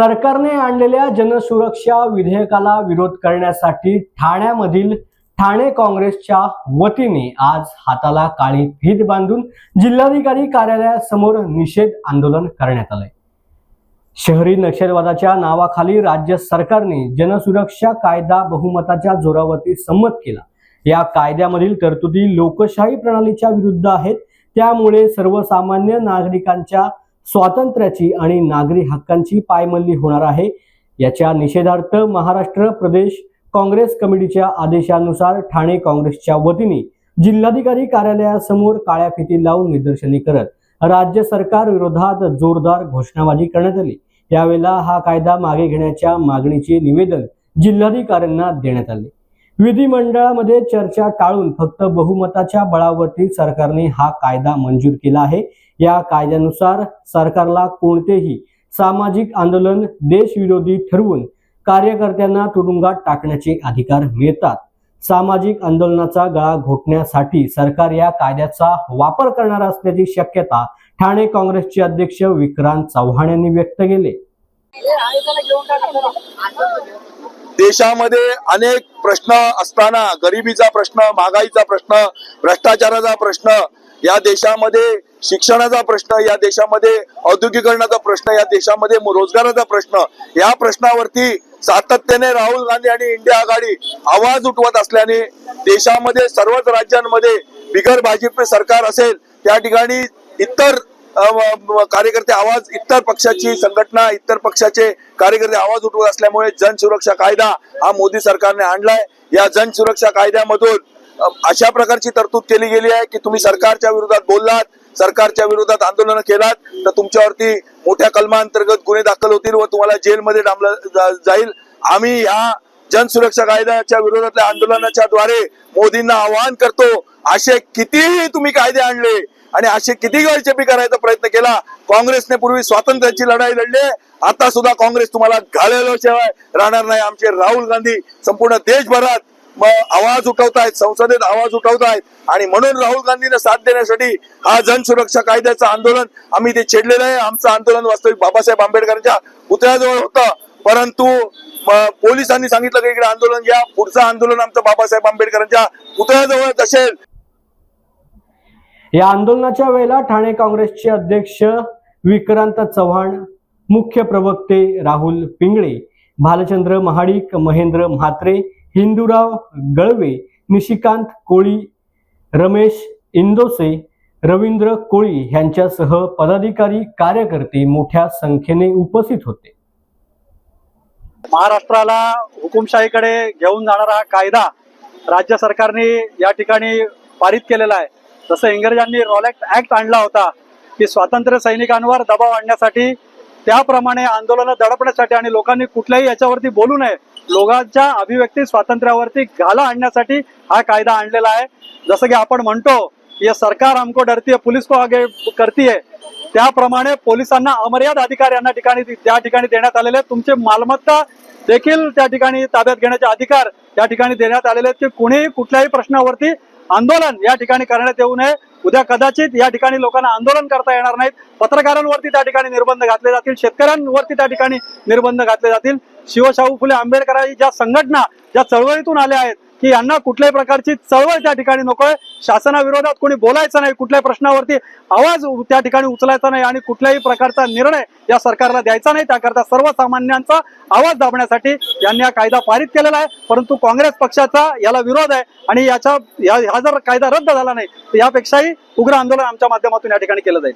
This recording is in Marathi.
सरकारने आणलेल्या जनसुरक्षा विधेयकाला विरोध करण्यासाठी ठाण्यामधील ठाणे काँग्रेसच्या वतीने आज हाताला काळी फीत बांधून जिल्हाधिकारी कार्यालयासमोर निषेध आंदोलन करण्यात आलंय. शहरी नक्षलवादाच्या नावाखाली राज्य सरकारने जनसुरक्षा कायदा बहुमताच्या जोरावरती संमत केला. या कायद्यामधील तरतुदी लोकशाही प्रणालीच्या विरुद्ध आहेत. त्यामुळे सर्वसामान्य नागरिकांच्या स्वातंत्र्याची आणि नागरी हक्कांची पायमल्ली होणार आहे. याच्या निषेधार्थ महाराष्ट्र प्रदेश काँग्रेस कमिटीच्या आदेशानुसार ठाणे काँग्रेसच्या वतीने जिल्हाधिकारी कार्यालयासमोर काळ्या फिती लावून निदर्शने करत राज्य सरकार विरोधात जोरदार घोषणाबाजी करण्यात आली. यावेळेला हा कायदा मागे घेण्याच्या मागणीचे निवेदन जिल्हाधिकाऱ्यांना देण्यात आले. विधिमंडळामध्ये चर्चा टाळून फक्त बहुमताच्या बळावरती सरकारने हा कायदा मंजूर केला आहे. या कायद्यानुसार सरकारला कोणतेही सामाजिक आंदोलन देशविरोधी ठरवून कार्यकर्त्यांना तुरुंगात टाकण्याचे अधिकार मिळतात. सामाजिक आंदोलनाचा गळा घोटण्यासाठी सरकार या कायद्याचा वापर करणार असल्याची शक्यता ठाणे काँग्रेसचे अध्यक्ष विक्रांत चव्हाण यांनी व्यक्त केले. देशामध्ये अनेक प्रश्न असताना गरिबीचा प्रश्न महागाईचा प्रश्न भ्रष्टाचाराचा प्रश्न या देशामध्ये शिक्षणाचा प्रश्न या देशामध्ये औद्योगिकरणाचा प्रश्न या देशामध्ये रोजगाराचा प्रश्न या प्रश्नावरती सातत्याने राहुल गांधी आणि इंडिया आघाडी आवाज उठवत असल्याने देशामध्ये सर्वच राज्यांमध्ये बिगर भाजप सरकार असेल त्या ठिकाणी इतर कार्यकर्ते आवाज इतर पक्षाची संघटना इतर पक्षाचे कार्यकर्ते आवाज उठवत असल्यामुळे जन सुरक्षा कायदा हा मोदी सरकारने आणलाय. या जन सुरक्षा कायद्यामधून अशा प्रकारची तरतूद केली गेली आहे की तुम्ही सरकारच्या विरोधात बोललात सरकारच्या विरोधात आंदोलन केलात तर तुमच्यावरती मोठ्या कलमांतर्गत गुन्हे दाखल होतील व तुम्हाला जेलमध्ये डांबलं जाईल. आम्ही ह्या जन सुरक्षा कायद्याच्या विरोधातल्या आंदोलनाच्या द्वारे मोदींना आवाहन करतो असे कितीही तुम्ही कायदे आणले आणि असे किती गळचेपी करायचा प्रयत्न केला काँग्रेसने पूर्वी स्वातंत्र्याची लढाई लढली आता सुद्धा काँग्रेस तुम्हाला घालेल्याशिवाय राहणार नाही. आमचे राहुल गांधी संपूर्ण देशभरात आवाज आवाज उठवतायत संसदेत आवाज उठवतायत. आणि म्हणून राहुल गांधींना साथ देण्यासाठी हा जन सुरक्षा कायद्याचं आंदोलन आम्ही ते छेडलेलं आहे. आमचं आंदोलन वास्तविक बाबासाहेब आंबेडकरांच्या पुतळ्याजवळ होतं. परंतु पोलिसांनी सांगितलं की इकडे आंदोलन घ्या पुढचं आंदोलन आमचं बाबासाहेब आंबेडकरांच्या पुतळ्याजवळच असेल. या आंदोलनाच्या वेळेला ठाणे काँग्रेसचे अध्यक्ष विक्रांत चव्हाण मुख्य प्रवक्ते राहुल पिंगळे भालचंद्र महाडिक महेंद्र म्हात्रे हिंदूराव गळवे निशिकांत कोळी रमेश इंदोसे रवींद्र कोळी यांच्यासह पदाधिकारी कार्यकर्ते मोठ्या संख्येने उपस्थित होते. महाराष्ट्राला हुकुमशाहीकडे घेऊन जाणारा हा कायदा राज्य सरकारने या ठिकाणी पारित केलेला आहे. जसं इंग्रजांनी रॉलेक्ट ऍक्ट आणला होता की स्वातंत्र्य सैनिकांवर दबाव आणण्यासाठी त्याप्रमाणे आंदोलनं दडपण्यासाठी आणि लोकांनी कुठल्याही याच्यावरती बोलू नये लोकांच्या अभिव्यक्ती स्वातंत्र्यावरती घाला आणण्यासाठी हा कायदा आणलेला आहे जसं की आपण म्हणतो हे सरकार आमको डरतीये पोलीस को आगे करतीये त्याप्रमाणे पोलिसांना अमर्याद अधिकार यांना ठिकाणी त्या ठिकाणी देण्यात आलेले आहेत. तुमचे मालमत्ता देखील त्या ठिकाणी ताब्यात घेण्याचे अधिकार त्या ठिकाणी देण्यात आलेले आहेत की कुणीही कुठल्याही प्रश्नावरती आंदोलन या ठिकाणी करण्यात येऊ नये. उद्या कदाचित या ठिकाणी लोकांना आंदोलन करता येणार नाहीत. पत्रकारांवरती त्या ठिकाणी निर्बंध घातले जातील. शेतकऱ्यांवरती त्या ठिकाणी निर्बंध घातले जातील. शिवशाहू फुले आंबेडकरांची ज्या संघटना ज्या चळवळीतून आल्या आहेत की यांना कुठल्याही प्रकारची चळवळ त्या ठिकाणी नकोय शासनाविरोधात कोणी बोलायचं नाही कुठल्याही प्रश्नावरती आवाज त्या ठिकाणी उचलायचा नाही आणि कुठल्याही प्रकारचा निर्णय या सरकारला द्यायचा नाही. त्याकरता सर्वसामान्यांचा आवाज दाबण्यासाठी यांनी हा कायदा पारित केलेला आहे. परंतु काँग्रेस पक्षाचा याला विरोध आहे आणि याच्या हा जर कायदा रद्द झाला नाही तर यापेक्षाही उग्र आंदोलन आमच्या माध्यमातून या ठिकाणी केलं जाईल.